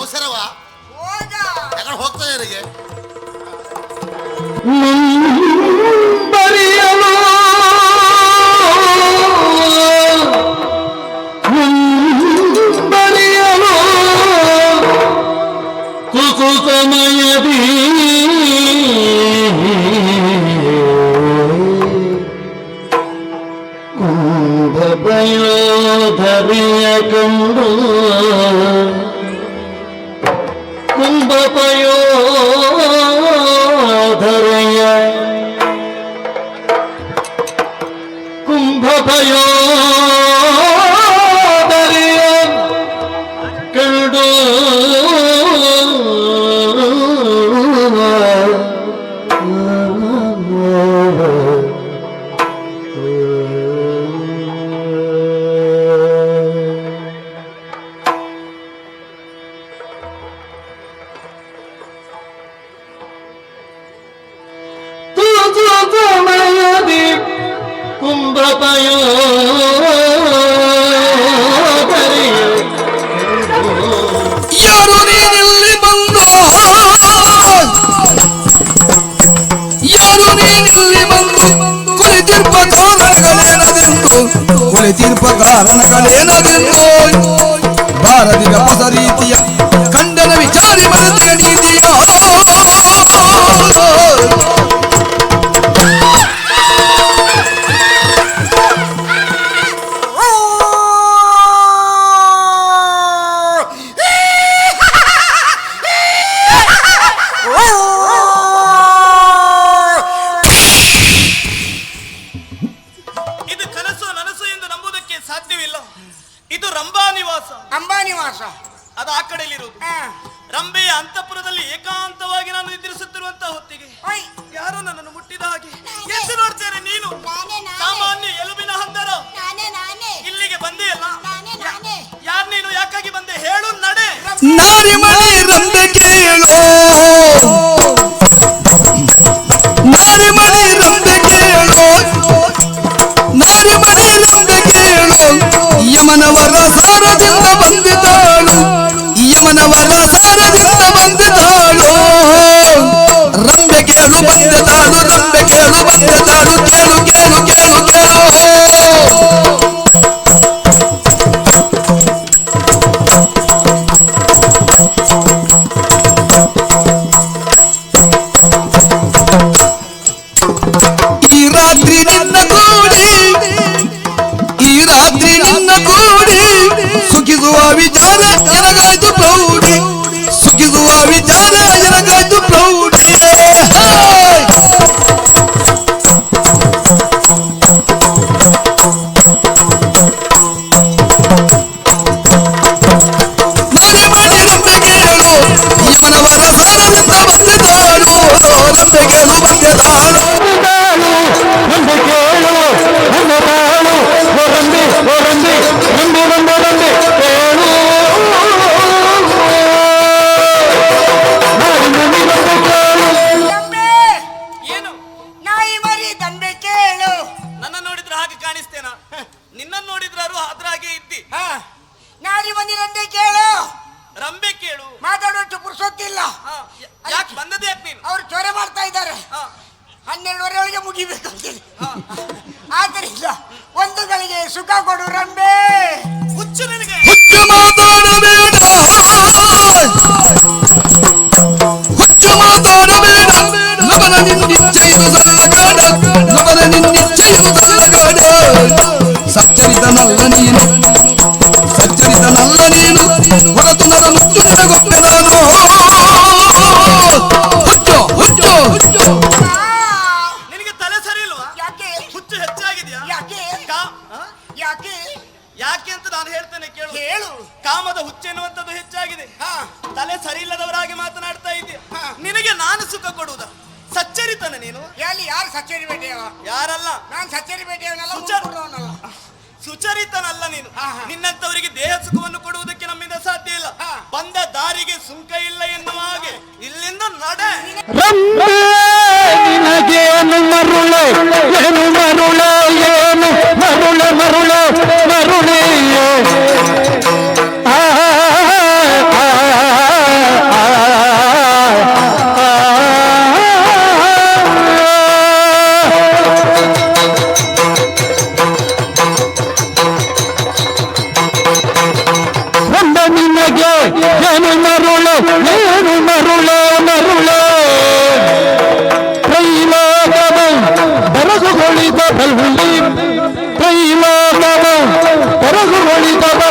ಅವಸರವಾ ತಗೊಂಡು ಹೋಗ್ತಾ ನನಗೆ ಬರೆಯಲು ಬರೆಯಲು ಕುಕುತಮಯದಿ कोई Bora, diga manawarasa.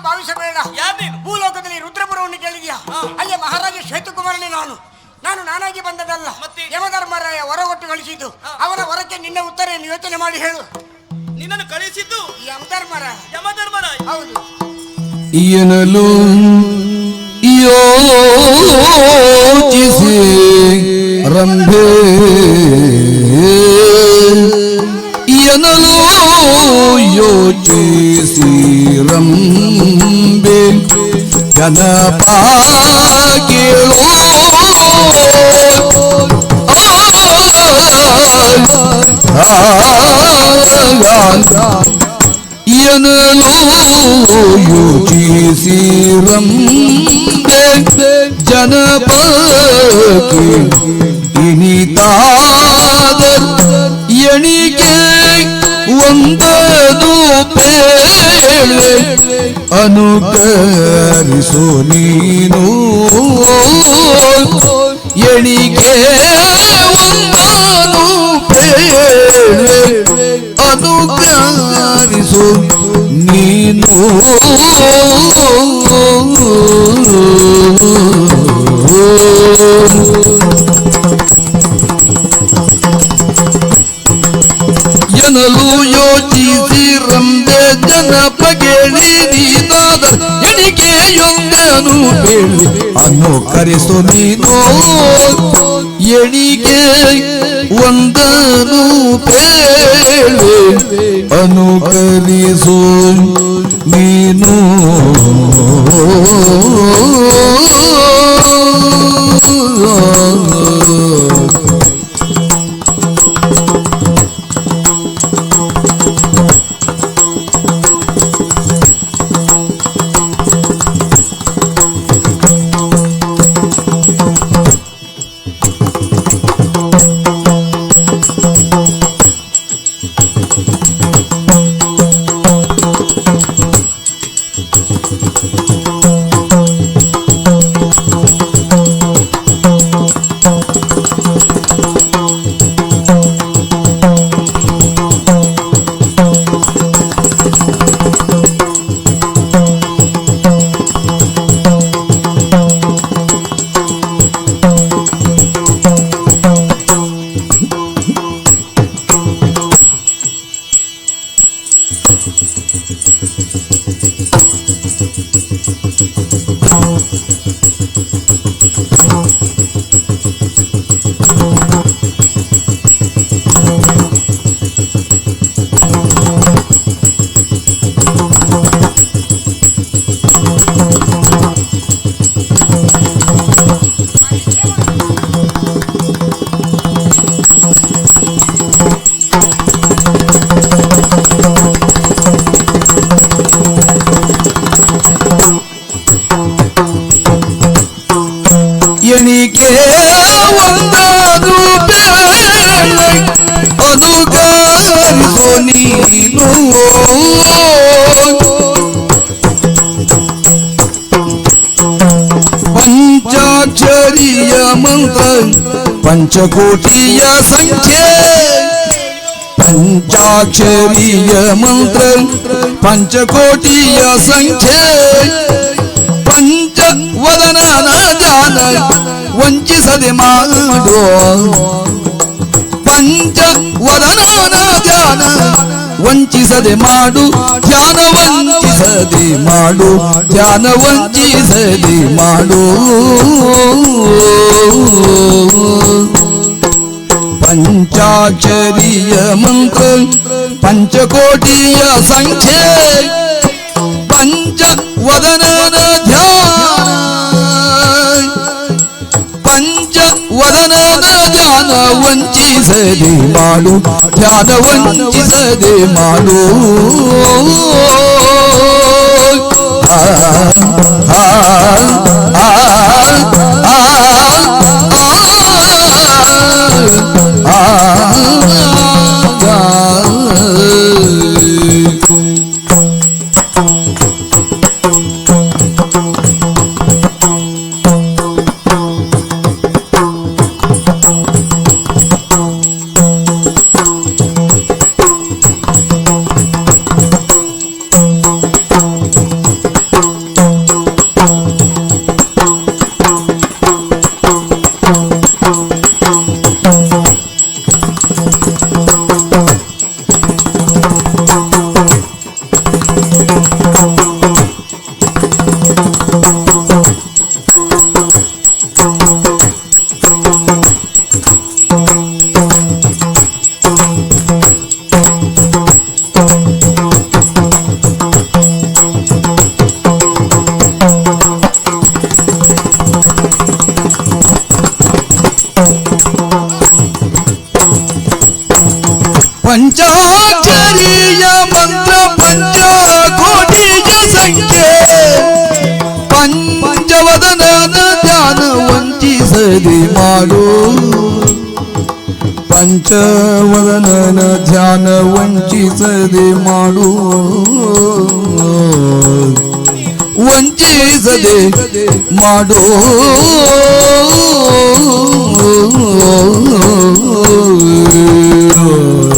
ಎಂದು ಭಾವಿಸಬೇಡ ಭೂಲೋಕದಲ್ಲಿ ರುದ್ರಪುರವನ್ನು ಕೇಳಿದ್ಯಾ? ಅಲ್ಲಿಯ ಮಹಾರಾಜ ಶ್ವೇತಕುಮಾರನೇ ನಾನು. ನಾನು ನಾನಾಗಿ ಬಂದದಲ್ಲ ಮತ್ತೆ? ಯಮಧರ್ಮರಾಯ ಹೊರ ಒಟ್ಟು ಕಳಿಸಿದ್ದು. ಅವನ ವರಕ್ಕೆ ನಿನ್ನ ಉತ್ತರ ಯೋಚನೆ ಮಾಡಿ ಹೇಳು. ನಿನ್ನನ್ನು ಕಳಿಸಿದ್ದು? ಯಮಧರ್ಮರಾಯ. ಯಮಧರ್ಮರಾಯ. ಹೌದು. ಎನ್ನಲು ಯೋಚಿಸಿ ರಂಭೆ. ಎನ್ನಲು ಯೋಚಿಸಿ ಜನಪ ಕೇಳು ಎನ್ನಲು ಯೋಚಿಸಿ ರಂಬೆ ಜನಪಕ್ಕೆ ಇನಿತಾದ ಎಣಿಕೆ ಒಂದದು ಪೇಳೆ ಅನುಕರಿಸು ನೀನು. ಒಂದನು ಪೇಳೆ ಅನುಕರಿಸು ನೀನು. ಎನಲು ಜನಪಗೇಳಿ ನೀನಾದ ಹೇಳಿ. ಅನ್ನು ಕರೆಸು ನೀನು. ಎಣಿಕೆ ಒಂದನು ಬೇಳೆ ಅನುಕರಿಸು ನೀನು. ಮಂತ್ರ ಪಂಚಕೋಟಿಯ ಸಂಖ್ಯೆ ಪಂಚಾಕ್ಷರಿಯ ಮಂತ್ರ ಪಂಚಕೋಟಿಯ ಸಂಖ್ಯೆ ಪಂಚ ವದನನ ಧ್ಯಾನ ವಂಚಿಸದೆ ಮಾಡುವ ಪಂಚ ವದನನ ಧ್ಯಾನ ವಂಚಿಸದೆ ಮಾಡು ಧ್ಯಾನ ವಂಚಿಸದೆ ಮಾಡು ಧ್ಯಾನ ವಂಚಿಸದೆ ಮಾಡು. ಪಂಚಾಚರಿಯ ಮಂತ್ರ ಪಂಚಕೋಟಿಯ ಸಂಖ್ಯೆ. ವಂಚಿಸದೆ ಮಾಡು ಧ್ಯಾನ ವಂಚಿಸದೆ ಮಾಡು ಆ, ಆ, ವಂಚಿಸದೆ ಮಾಡು ಪಂಚವದನನ ಧ್ಯಾನ ವಂಚಿಸದೆ ಮಾಡು ವಂಚಿಸದೆ ಮಾಡೋ ಪಂಚಾವನ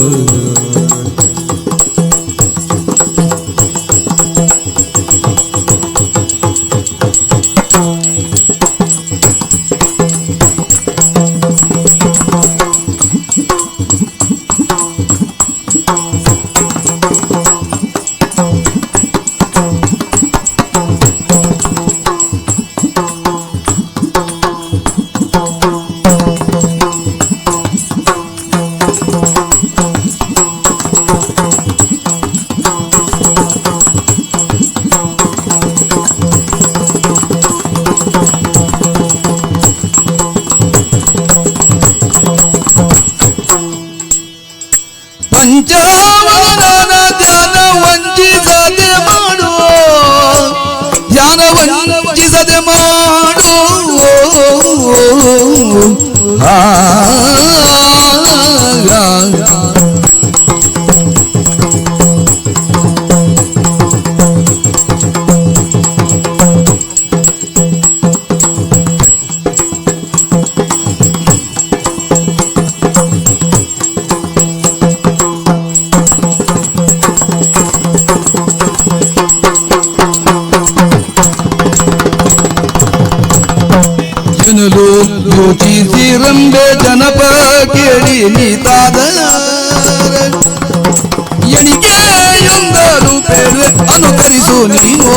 ಕೇಳಿ ನೀತಾದ ಎಣಿಕೆಯೊಂದರು ಪೇರೆ ಅನುಕರಿಸು ನೀನು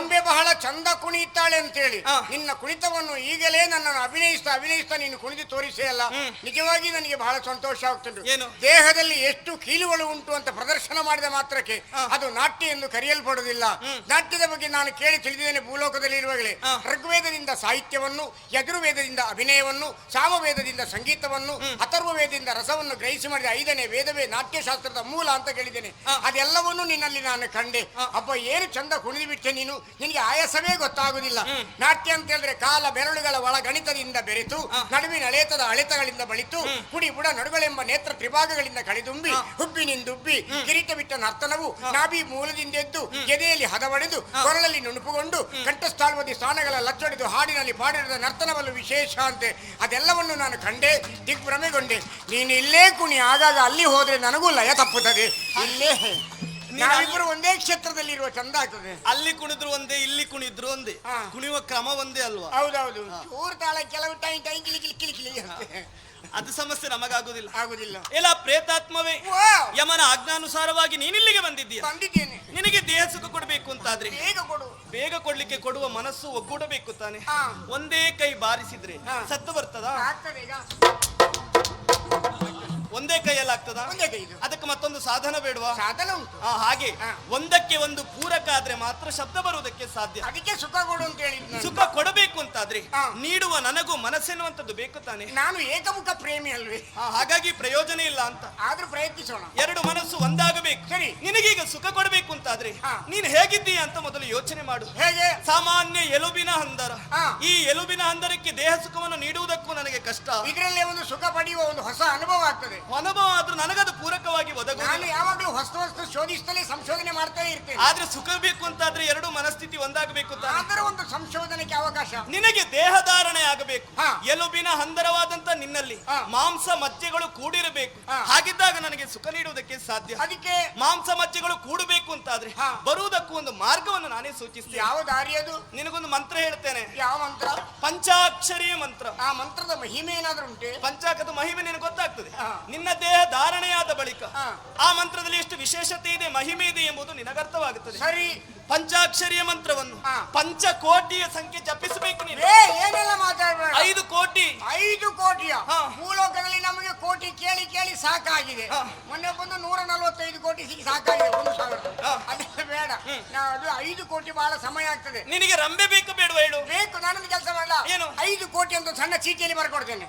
ರಂಬೆ ಬಹಳ ಚಂದ ಕುಣಿಯುತ್ತಾಳೆ ಅಂತೇಳಿ. ಹೇಳಿ ನಿನ್ನ ಕುಣಿತವನ್ನು ಈಗಲೇ ನನ್ನನ್ನು ಅಭಿನಯಿಸ್ತಾ ಅಭಿನಯಿಸ್ತಾ ನೀನು ಕುಣಿದು ತೋರಿಸೇ ಅಲ್ಲ. ಹ್ಮ್. ನಿಜವಾಗಿ ನನಗೆ ಬಹಳ ಸಂತೋಷ ಆಗ್ತದೆ ಏನು? ದೇಹದಲ್ಲಿ ಎಷ್ಟು ಕೀಲುಗಳು ಉಂಟು ಅಂತ ಪ್ರದರ್ಶನ ಮಾಡಿದ ಮಾತ್ರಕ್ಕೆ. ಅದು ನಾಟ್ಯ ಎಂದು ಕರೆಯಲ್ಪಡುವುದಿಲ್ಲ. ನಾಟ್ಯದ ಬಗ್ಗೆ ನಾನು ಕೇಳಿ ತಿಳಿದಿದ್ದೇನೆ ಭೂಲೋಕದಲ್ಲಿ ಇರುವಾಗಲೇ. ಋಗ್ವೇದದಿಂದ ಸಾಹಿತ್ಯವನ್ನು ಯಜುರ್ವೇದದಿಂದ ಅಭಿನಯವನ್ನು ಸಾಮವೇದದಿಂದ ಸಂಗೀತವನ್ನು ಅಥರ್ವ ವೇದದಿಂದ ರಸವನ್ನು ಗ್ರಹಿಸಿ ಮಾಡಿದ ಐದನೇ ವೇದವೇ ನಾಟ್ಯಶಾಸ್ತ್ರದ ಮೂಲ ಅಂತ ಕೇಳಿದ್ದೇನೆ. ಅದೆಲ್ಲವನ್ನೂ ಅದೆಲ್ಲವನ್ನು ನಿನ್ನಲ್ಲಿ ನಾನು ಕಂಡೆ. ಅಪ್ಪ ಏನು ಚಂದ ಕುಣಿದು ಬಿಟ್ಟೆ ನೀನು? ನಿನಗೆ ಆಯಾಸವೇ ಗೊತ್ತಾಗುದಿಲ್ಲ. ನಾಟ್ಯ ಅಂತ ಹೇಳಿದ್ರೆ ಕಾಲ ಬೆರಳುಗಳ ಒಳ ಗಣಿತದಿಂದ ಬೆರೆತು ನಡುವಿನ ಅಳೆತದ ಅಳೆತಗಳಿಂದ ಬಳಿತು ಕುಡಿ ಬುಡ ನಡುಗಳೆಂಬ ನೇತ್ರ ತ್ರಿಭಾಗಗಳಿಂದ ಕಳೆದುಂಬಿ ಹುಬ್ಬಿನಿಂದುಬ್ಬಿ ಕಿರೀಟ ಬಿಟ್ಟ ನರ್ತನವು ನಾಭಿ ಮೂಲದಿಂದ ಎದ್ದು ಎದೆಯಲ್ಲಿ ಹದವಡೆದು ಕೊರಳಲ್ಲಿ ನುಣುಪುಗೊಂಡು ಕಂಠಸ್ಥಾಳ್ವದಿ ಸ್ಥಾನಗಳ ಲಚ್ಚೊಡೆದು ಹಾಡಿನಲ್ಲಿ ಪಾಡಿರದ ನರ್ತನವಲ್ಲೂ ವಿಶೇಷ ಅಂತೆ. ಅದೆಲ್ಲವನ್ನು ನಾನು ಕಂಡೆ ದಿಗ್ಭ್ರಮೆಗೊಂಡೆ. ನೀನು ಇಲ್ಲೇ ಕುಣಿ ಆಗಾಗ ಅಲ್ಲಿ ಹೋದ್ರೆ ನನಗೂ ಲಯ ತಪ್ಪುತ್ತದೆ. ಇಲ್ಲೇ ನಾವಿಬ್ಬರು ಒಂದೇ ಕ್ಷೇತ್ರದಲ್ಲಿ ಇರುವ ಚಂದ ಆಗ್ತದೆ. ಅಲ್ಲಿ ಕುಣಿದ್ರು ಒಂದೇ ಇಲ್ಲಿ ಕುಣಿದ್ರು ಒಂದೇ. ಹಾ. ಕುಣಿಯುವ ಕ್ರಮ ಒಂದೇ ಅಲ್ವಾ? ಹೌದೌದು. ಚೂರು ತಾಳ ಕೆಲವು ಟೈಮ್ ಟೈ ಕಿಲಿ ಕಿಲಿ ಕಿಲಿ ಕಿಲಿ ಅಂತೆ. ಅದು ಸಮಸ್ಯೆ ನಮಗಾಗುದಿಲ್ಲ. ಆಗುದಿಲ್ಲ. ಎಲ್ಲ ಪ್ರೇತಾತ್ಮವೇ! ಯಮನ ಆಜ್ಞಾನುಸಾರವಾಗಿ ನೀನಿಲ್ಲಿಗೆ ಬಂದಿದ್ದೀಯ? ಬಂದಿದ್ದೇನೆ. ನಿನಗೆ ದೇಹ ಸುಖ ಕೊಡಬೇಕು ಅಂತಾದ್ರೆ? ಬೇಗ ಕೊಡು. ಬೇಗ ಕೊಡ್ಲಿಕ್ಕೆ ಕೊಡುವ ಮನಸ್ಸು ಒಗ್ಗೂಡಬೇಕು ತಾನೆ? ಹಾ. ಒಂದೇ ಕೈ ಬಾರಿಸಿದ್ರೆ ಹಾ. ಸತ್ತು ಬರ್ತದ? ಆಗ್ತದೆ ಈಗ. ಒಂದೇ ಕೈಯಲ್ಲಿ ಆಗ್ತದ? ಒಂದೇ ಕೈ ಅದಕ್ಕೆ ಮತ್ತೊಂದು ಸಾಧನ ಬೇಡವಾ? ಸಾಧನ ಉಂಟು. ಆ, ಹಾಗೆ. ಹಾ. ಒಂದಕ್ಕೆ ಒಂದು ಪೂರಕ ಆದ್ರೆ ಮಾತ್ರ ಶಬ್ದ ಬರುವುದಕ್ಕೆ ಸಾಧ್ಯ. ಅದಕ್ಕೆ ಸುಖ ಕೊಡು ಅಂತ ಹೇಳಿದ್ ನಾನು. ಸುಖ ಕೊಡಬೇಕು ಅಂತಾದ್ರೆ ಹಾ. ನೀಡುವ ನನಗೂ ಮನಸ್ಸೆನ್ನುವಂಥದ್ದು ಬೇಕು ತಾನೆ? ನಾನು ಏಕಮುಖ ಪ್ರೇಮಿ ಅಲ್ವೇ? ಆ, ಹಾಗಾಗಿ ಪ್ರಯೋಜನ ಇಲ್ಲ ಅಂತ. ಆದ್ರೂ ಪ್ರಯತ್ನಿಸೋಣ. ಎರಡು ಮನಸ್ಸು ಒಂದಾಗಬೇಕು. ಸರಿ. ನಿನಗೀಗ ಸುಖ ಕೊಡಬೇಕು ಅಂತಾದ್ರೆ ಹಾ. ನೀನ್ ಹೇಗಿದ್ದೀಯ ಅಂತ ಮೊದಲು ಯೋಚನೆ ಮಾಡು. ಹೇಗೆ? ಸಾಮಾನ್ಯ ಎಲುಬಿನ ಹಂದರ. ಹಾ. ಈ ಎಲುಬಿನ ಹಂದರಕ್ಕೆ ದೇಹ ಸುಖವನ್ನು ನೀಡುವುದಕ್ಕೂ ನನಗೆ ಕಷ್ಟ. ಇದರಲ್ಲೇ ಒಂದು ಸುಖ ಪಡೆಯುವ ಒಂದು ಹೊಸ ಅನುಭವ ಆಗ್ತದೆ. ಅನುಭವ ಆದ್ರೂ ನನಗದು ಪೂರಕವಾಗಿ ನಾನು ಒದಗುವುದು ಯಾವಾಗಲೂ ಹೊಸ ವಸ್ತು ಶೋಧಿಸ್ತಲೇ ಸಂಶೋಧನೆ ಮಾಡ್ತಾ ಇರ್ತೇನೆ. ಆದ್ರೆ ಸುಖ ಬೇಕು ಅಂತಾದ್ರೆ ಎರಡು ಮನಸ್ಥಿತಿ ಒಂದಾಗಬೇಕು ತಾನೆ. ಅದರ ಒಂದು ಸಂಶೋಧನೆಗೆ ಅವಕಾಶ. ನಿನಗೆ ದೇಹಧಾರಣೆ ಆಗಬೇಕು. ಹಾ. ಎಲುಬಿನ ಹಂದರವಾದಂತ ನಿನ್ನಲ್ಲಿ ಹಾ. ಮಾಂಸ ಮಜ್ಜೆಗಳು ಕೂಡಿರಬೇಕು. ಹಾ. ಹಾಗಿದ್ದಾಗ ನನಗೆ ಸುಖ ನೀಡುವುದಕ್ಕೆ ಸಾಧ್ಯ. ಅದಕ್ಕೆ ಮಾಂಸ ಮಜ್ಜೆಗಳು ಕೂಡಬೇಕು ಅಂತಾದ್ರೆ ಹಾ. ಬರುವುದಕ್ಕೂ ಒಂದು ಮಾರ್ಗವನ್ನು ನಾನೇ ಸೂಚಿಸ್ತೇನೆ. ಯಾವ ದಾರಿ ಅದು? ನಿನಗೊಂದು ಮಂತ್ರ ಹೇಳ್ತೇನೆ. ಯಾವ ಮಂತ್ರ? ಪಂಚಾಕ್ಷರಿ ಮಂತ್ರ. ಆ ಮಂತ್ರದ ಮಹಿಮೆ ಏನಾದ್ರೂ ಉಂಟೆ? ಪಂಚಾಕದ ಮಹಿಮೆ ನಿನಗೆ ಗೊತ್ತಾಗ್ತದೆ. ಹಾ. ನಿನ್ನ ದೇಹ ಧಾರಣೆಯಾದ ಬಳಿಕ. ಆ ಮಂತ್ರದಲ್ಲಿ ಎಷ್ಟು ವಿಶೇಷತೆ ಇದೆ ಮಹಿಮೆ ಇದೆ ಎಂಬುದು ನಿನಗರ್ಥವಾಗುತ್ತದೆ. ಸರಿ. ಪಂಚಾಕ್ಷರಿಯ ಮಂತ್ರವನ್ನು ಪಂಚ ಕೋಟಿಯ ಸಂಖ್ಯೆ ಜಪಿಸಬೇಕು ನೀನು. ಏನೆಲ್ಲ ಮಾತಾಡ್ಬೇಡ. ಐದು ಕೋಟಿ. ಐದು ಕೋಟಿಯ. ಭೂಲೋಕದಲ್ಲಿ ನಮಗೆ ಕೋಟಿ ಕೇಳಿ ಕೇಳಿ ಸಾಕಾಗಿದೆ. ಮೊನ್ನೆ ಬಂದು ನೂರ ನಲವತ್ತೈದು ಕೋಟಿ ಸಿಕ್ಕಿ ಸಾಕಾಗಿದೆ ಒಂದು ಸಾವಿರ. ಅದೆಲ್ಲ ಬೇಡ. ಅದು ಐದು ಕೋಟಿ ಬಹಳ ಸಮಯ ಆಗ್ತದೆ. ನಿನಗೆ ರಂಬೆ ಬೇಕು ಬೇಡ ಹೇಳು? ಬೇಕು ನಾನೊಂದು ಕೆಲಸ ಮಾಡಲ್ಲ ಏನು? ಐದು ಕೋಟಿ ಅಂತ ಸಣ್ಣ ಚೀಟಿಯಲ್ಲಿ ಬರ್ಕೊಡ್ತೇನೆ.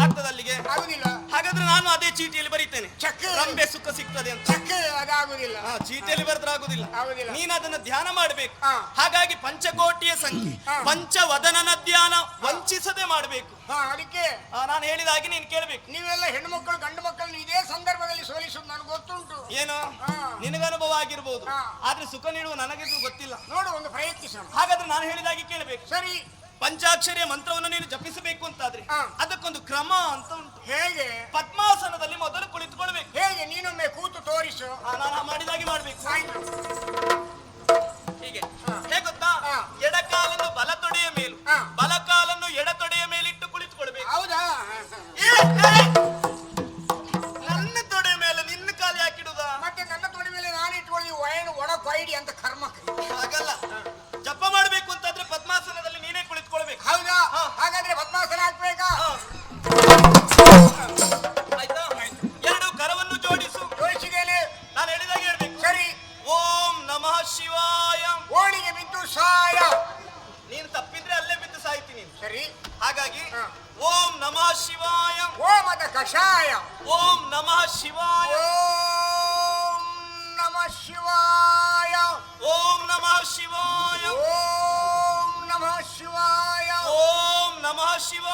ಆಗ್ತದ ಅಲ್ಲಿಗೆ ಆಗುದಿಲ್ಲ. ಹಾಗಾದ್ರೆ ನಾನು ಅದೇ ಚೀಟಿಯಲ್ಲಿ ಬರೀತೇನೆ. ಚೆಕ್ ರಂಬೆ ಸುಖ ಸಿಗ್ತದೆ ಅಂತ. ಚೆಕ್ ಅದಾಗುದಿಲ್ಲ. ಹಾ, ಚೀಟಿಯಲ್ಲಿ ಬರೆದ್ರೆ ಆಗುದಿಲ್ಲ. ಆಗುದಿಲ್ಲ. ನೀನು ಅದನ್ನ ಧ್ಯಾನ ಮಾಡಬೇಕು. ಹಾ. ಹಾಗಾಗಿ ಪಂಚಕೋಟಿಯ ಸಂಖ್ಯೆ ಹಾ. ಪಂಚವದನನ ಧ್ಯಾನ ವಂಚಿಸದೆ ಮಾಡಬೇಕು. ಹಾ ಅದಕ್ಕೆ ನಾನು ಹೇಳಿದ ಹಾಗೆ ನೀನು ಕೇಳಬೇಕು. ನೀವೆಲ್ಲ ಹೆಣ್ಣು ಮಕ್ಕಳು ಗಂಡು ಮಕ್ಕಳನ್ನು ಇದೇ ಸಂದರ್ಭದಲ್ಲಿ ಸೋಲಿಸೋದು ನನಗೆ ಗೊತ್ತುಂಟು. ಏನು? ಹಾ. ನಿನಗೆ ಅನುಭವ ಆಗಿರ್ಬೋದು. ಹಾ. ಆದ್ರೆ ಸುಖ ನೀಡುವ ನನಗಿದು ಗೊತ್ತಿಲ್ಲ. ನೋಡು ಒಂದು ಪ್ರಯತ್ನಿಸೋಣ. ಹಾಗಾದ್ರೆ ನಾನು ಹೇಳಿದ ಹಾಗೆ ಕೇಳಬೇಕು. ಸರಿ. ಪಂಚಾಕ್ಷರಿಯ ಮಂತ್ರವನ್ನು ನೀನು ಜಪಿಸಬೇಕು ಅಂತಾದ್ರೆ ಹಾ. ಅದಕ್ಕೊಂದು ಕ್ರಮ ಅಂತ ಉಂಟು. ಹೇಗೆ? ಪದ್ಮಾಸನದಲ್ಲಿ ಮೊದಲು ಕುಳಿತುಕೊಳ್ಬೇಕು ಹೇಗೆ? ನೀನೊಮ್ಮೆ ಕೂತು ತೋರಿಸು. ಮಾಡಿದಾಗಿ ನಾನು ಮಾಡಿದಾಗೆ ಮಾಡ್ಬೇಕು. ಆಯ್ತು ಹೀಗೆ. ಹಾ. ಹೇಗೆ ಗೊತ್ತಾ? ಹಾ. ಎಡಕಾಲನ್ನು ಬಲ ತೊಡೆಯ ಮೇಲು ಹಾ. ಬಲಕಾಲನ್ನು ಎಡ ತೊಡೆಯ ಮೇಲಿಟ್ಟು ಕುಳಿತುಕೊಳ್ಬೇಕು. ಹೌದಾ? ಏ, ಏ! ನನ್ನ ತೊಡೆಯ ಮೇಲೆ ನಿನ್ನ ಕಾಲು ಯಾಕಿಡುದ ಮತ್ತೆ ನನ್ನ ತೊಡೆ ಮೇಲೆ ನಾನು ಇಟ್ಕೊಳ್ಳಿ ವಯಣ ಒಡ ಕೊಯ್ಡಿ ಅಂತ ಕರ್ಮ ಓಂ